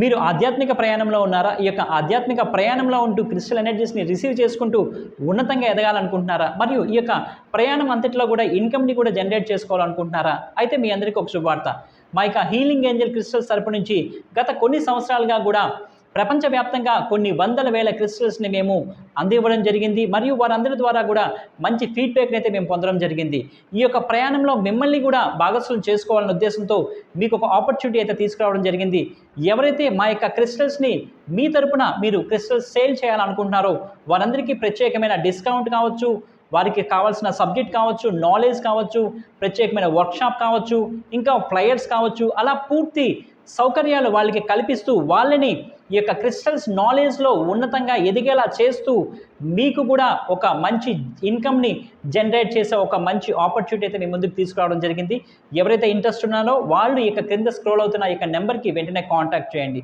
మీరు ఆధ్యాత్మిక ప్రయాణంలో ఉన్నారా? ఈ యొక్క ఆధ్యాత్మిక ప్రయాణంలో ఉంటూ క్రిస్టల్ ఎనర్జీస్ని రిసీవ్ చేసుకుంటూ ఉన్నతంగా ఎదగాలనుకుంటున్నారా? మరియు ఈ యొక్క ప్రయాణం అంతట్లో కూడా ఇన్కమ్ని కూడా జనరేట్ చేసుకోవాలనుకుంటున్నారా? అయితే మీ అందరికీ ఒక శుభవార్త. మా యొక్క హీలింగ్ ఏంజల్ క్రిస్టల్స్ తరపు నుంచి గత కొన్ని సంవత్సరాలుగా కూడా ప్రపంచవ్యాప్తంగా కొన్ని వందల వేల క్రిస్టల్స్ని మేము అందివ్వడం జరిగింది. మరియు వారందరి ద్వారా కూడా మంచి ఫీడ్బ్యాక్ని అయితే మేము పొందడం జరిగింది. ఈ యొక్క ప్రయాణంలో మిమ్మల్ని కూడా భాగస్వామ్యం చేసుకోవాలనే ఉద్దేశంతో మీకు ఒక ఆపర్చునిటీ అయితే తీసుకురావడం జరిగింది. ఎవరైతే మా యొక్క క్రిస్టల్స్ని మీ తరపున మీరు క్రిస్టల్స్ సేల్ చేయాలనుకుంటున్నారో వారందరికీ ప్రత్యేకమైన డిస్కౌంట్ కావచ్చు. వారికి కావాల్సిన సబ్జెక్ట్ కావచ్చు నాలెడ్జ్ కావచ్చు ప్రత్యేకమైన వర్క్షాప్ కావచ్చు ఇంకా ఫ్లయర్స్ కావచ్చు అలా పూర్తి సౌకర్యాలు వాళ్ళకి కల్పిస్తూ వాళ్ళని ఈ యొక్క క్రిస్టల్స్ నాలెడ్జ్లో ఉన్నతంగా ఎదిగేలా చేస్తూ మీకు కూడా ఒక మంచి ఇన్కమ్ని జనరేట్ చేసే ఒక మంచి ఆపర్చునిటీ అయితే మీ ముందుకు తీసుకురావడం జరిగింది. ఎవరైతే ఇంట్రెస్ట్ ఉన్నారో వాళ్ళు ఈ క్రింద స్క్రోల్ అవుతున్న ఈ యొక్క నెంబర్కి వెంటనే కాంటాక్ట్ చేయండి.